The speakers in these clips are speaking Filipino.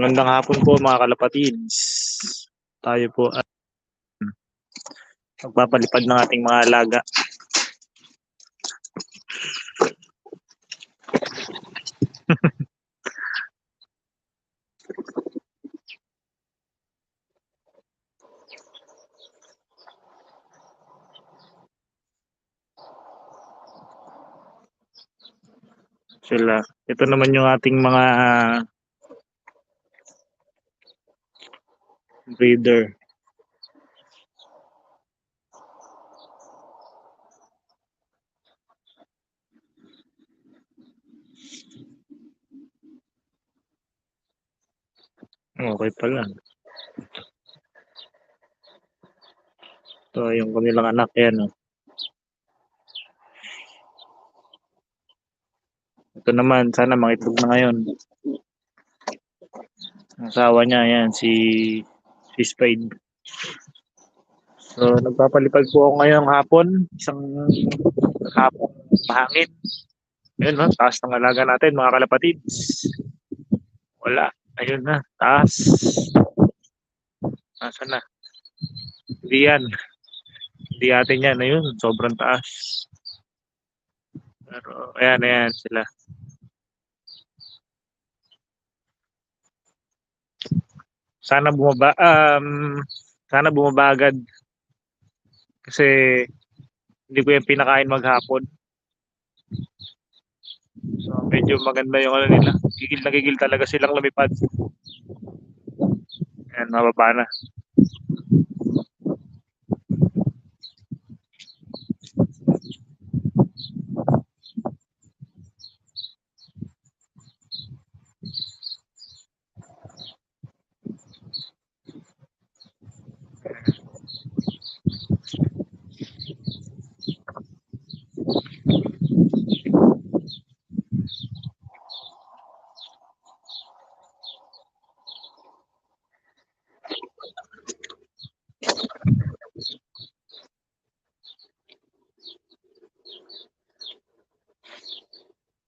Magandang hapon po mga kalapatids. Tayo po at magpapalipad ng ating mga alaga. Sila. Ito naman yung ating mga breeder. Okay pala. Ito yung kanilang anak yan. Oh. Ito naman, sana mangitlog na ngayon. Ang asawa niya, yan, si, Spade. So, nagpapalipad po ako ngayong hapon. Isang hapon mahangin. Ayun, no? taas ng alaga natin, mga kalapatids. Wala. Ayun na, taas. Nasa na? Hindi yan. Hindi atin yan. Ayun, sobrang taas. Pero, ayan, ayan sila. Sana bumaba, um, sana bumaba agad. Kasi, hindi ko yung pinakain maghapon. So, medyo maganda yung ano nila. Gigil na gigil talaga silang lumipad. Ayan, mababa na.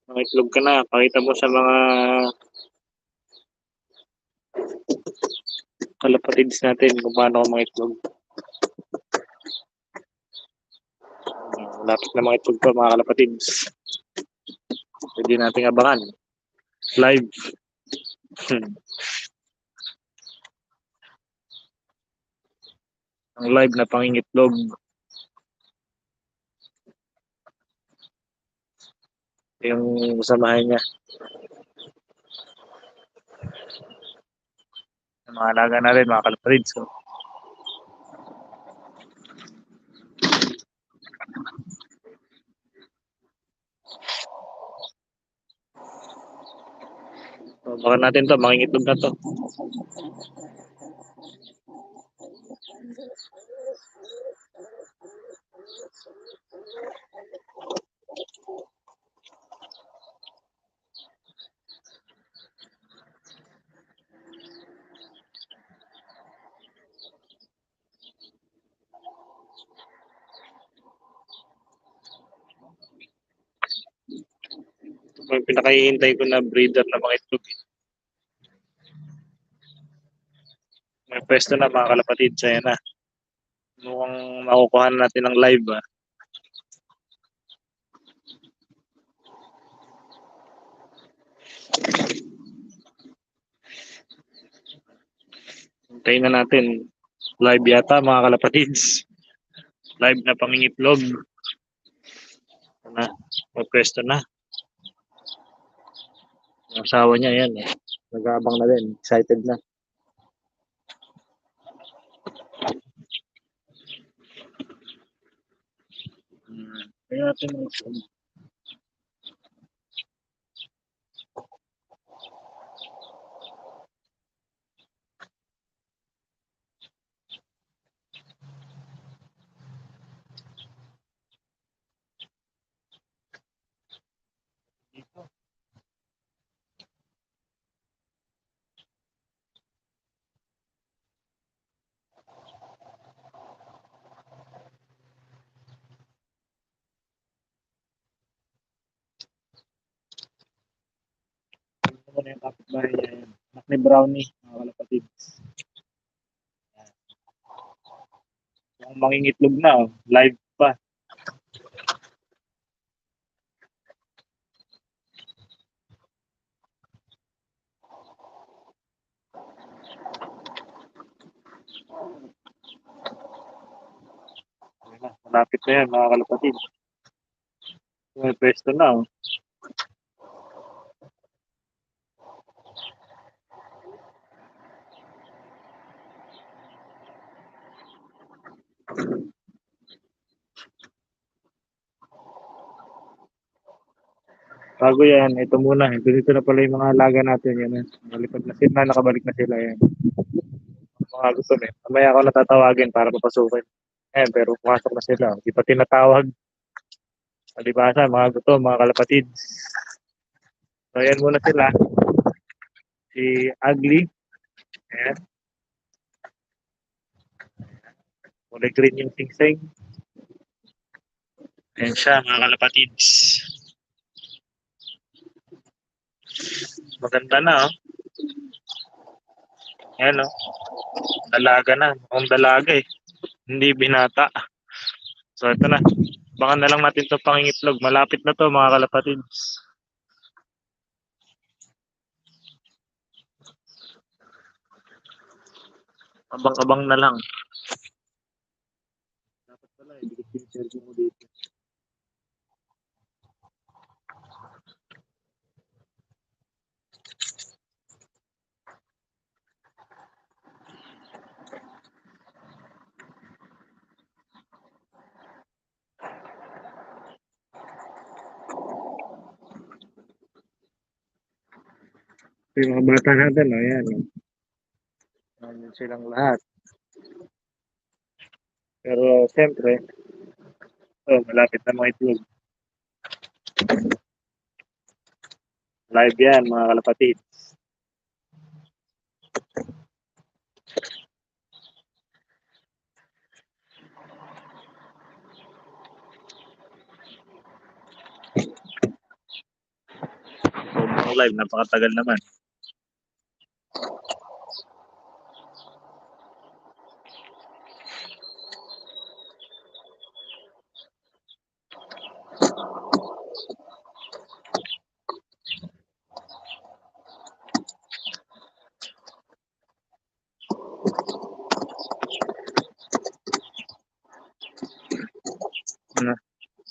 Mangitlog ka na. Pakita mo sa mga kalapatids natin kung paano ka mangitlog. Lapit na mangitlog pa mga kalapatids. Pwede nating abangan. Live. Hmm. Ang live na pangingitlog. Yung samahan niya. Mga alaga natin, mga kalaparids. So. So, baka natin to, makingitlog na to. Po yung pinakahihintay ko na breeder na mga itlog. eh. May pwesto na mga kalapatid, saya na. Mukhang makukuha na natin ng live ah. Hintayin na natin. Live yata mga kalapatids. Live na pangingitlog. Na, may pwesto na. Ang asawa niya yan eh. Nag-aabang na din. Excited na. Hmm. Kaya natin mag- Ano na yung kapitbahay niya yan? Anak ni Brownie, mga kalapatid. Yung mangingitlog na, oh. live pa. Malapit na yan, mga kalapatid. May pwesto na, oh. Bago yan, ito muna. Ito dito na pala yung mga alaga natin. Yan, eh. Nalipad na sila, nakabalik na sila. Yan. Mga gusto eh. Mamaya ako natatawagin para papasukin. Eh, pero pumasok na sila. Hindi pa tinatawag. Palibasa, mga gusto, mga kalapatid. So, ayan muna sila. Si Ugly. Ayan. Kulay green yung singsing. Ayan siya, mga kalapatids. Maganda na, oh. Ayan, oh. Dalaga na. Mukhang dalaga, eh. Hindi binata. So, ito na. Baka na lang natin to pangingitlog. Malapit na to, mga kalapatids. Abang-abang na lang. Dapat pala, ibigit yung cellphone mo dito. Ito yung mga bata natin, oh, ayan. Oh. Ayan silang lahat. Pero, siyempre, oh, malapit na mga itlog. Live yan, mga kalapatid. Sobrang live, napakatagal naman.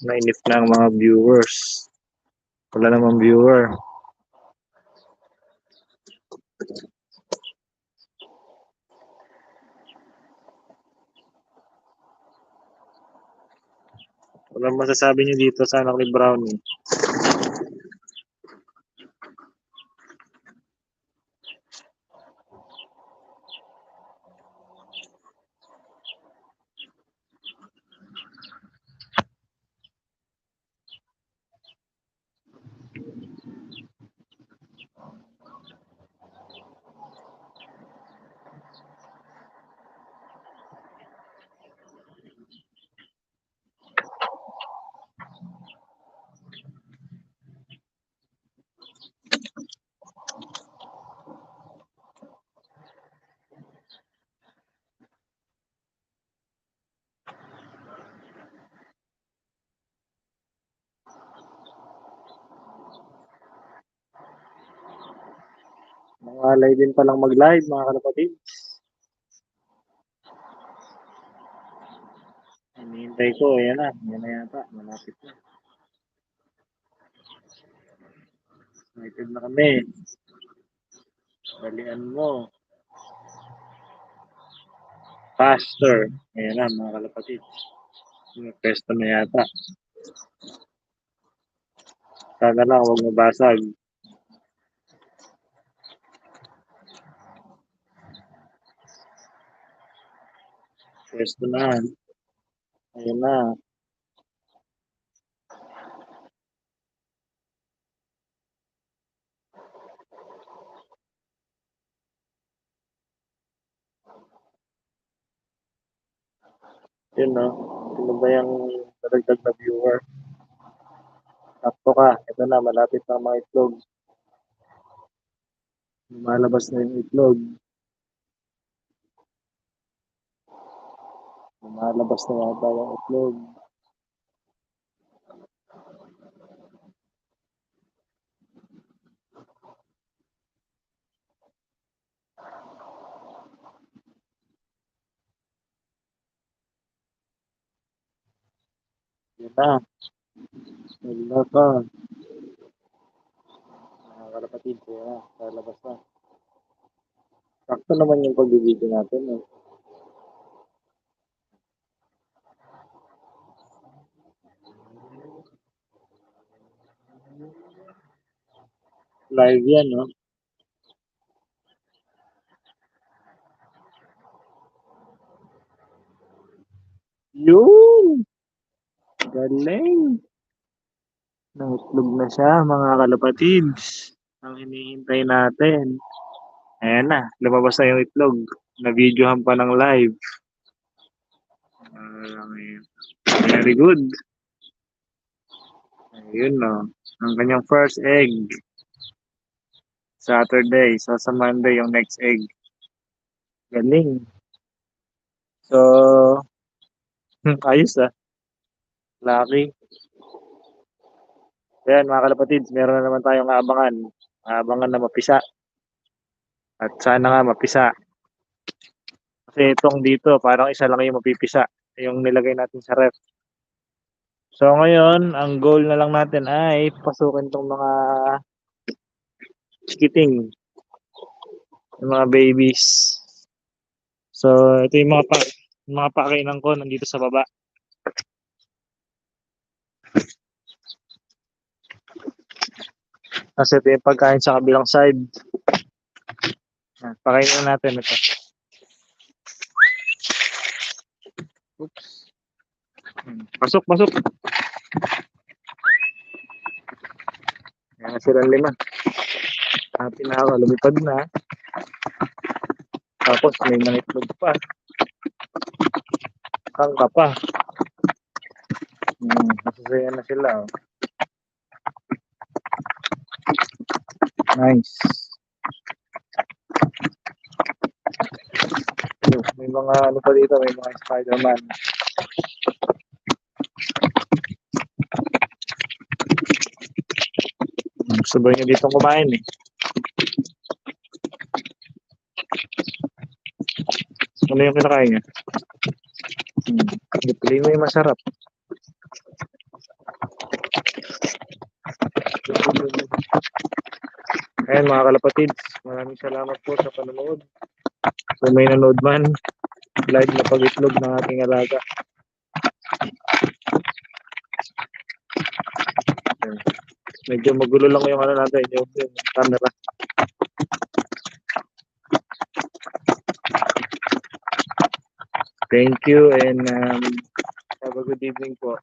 Nainip na ang mga viewers. Wala namang viewer. Wala masasabi niyo dito sa anak ni Brownie. Mangalay din palang mag-live, mga kalapatid. Hinihintay ko, ayan na. Ayan na yata, malapit na. Excited na kami. Balian mo. Faster. Ayan na, mga kalapatid. Pesto na yata. Sana lang, huwag mabasag. Pwesto na. Ayun na. Yun no. Sino ba yung nadagdag na viewer? Sakto ka. Ito na, malapit na mga itlog. Lumalabas na yung itlog. Lumalabas na yata yung itlog. Yun na. Wala pa. Mga kalapatid, yun na. Lalabas na. Sakto naman yung pagbibigyo natin. Eh. Live yan, no? Yun! Galing! Nangitlog na siya, mga kalapatids. Ang hinihintay natin. Ayan na, lumabas na yung itlog. Na-videohan pa ng live. Uh, very good. Ayun no. Ang kanyang first egg. Saturday. So sa Monday yung next egg. Galing. So, ayos ah. Lucky. Ayan mga kalapatids, meron na naman tayong aabangan. Aabangan na mapisa. At sana nga mapisa. Kasi itong dito, parang isa lang yung mapipisa. Yung nilagay natin sa ref. So ngayon, ang goal na lang natin ay pasukin tong mga chikiting. Yung mga babies. So ito yung mga pa mga pakainan ko nandito sa baba. Kasi ito yung pagkain sa kabilang side. Pakainin natin ito. Oops. Pasok, pasok. Ayan na silang lima. Happy na ako. Lumipad na. Tapos may nangitlog pa. Kangka pa. Hmm, masasaya na sila. Oh. Nice. May mga ano pa dito, may mga Spider-Man. Gusto ba niyo dito kumain eh? Ano yung kinakain niya? Hmm. Piliin mo yung masarap. Ayan mga kalapatids, maraming salamat po sa panonood. Kung may nanood man, live na pag-itlog ng ating alaga. Medyo magulo lang yung ano natin, yung camera. Thank you and um, have a good evening po.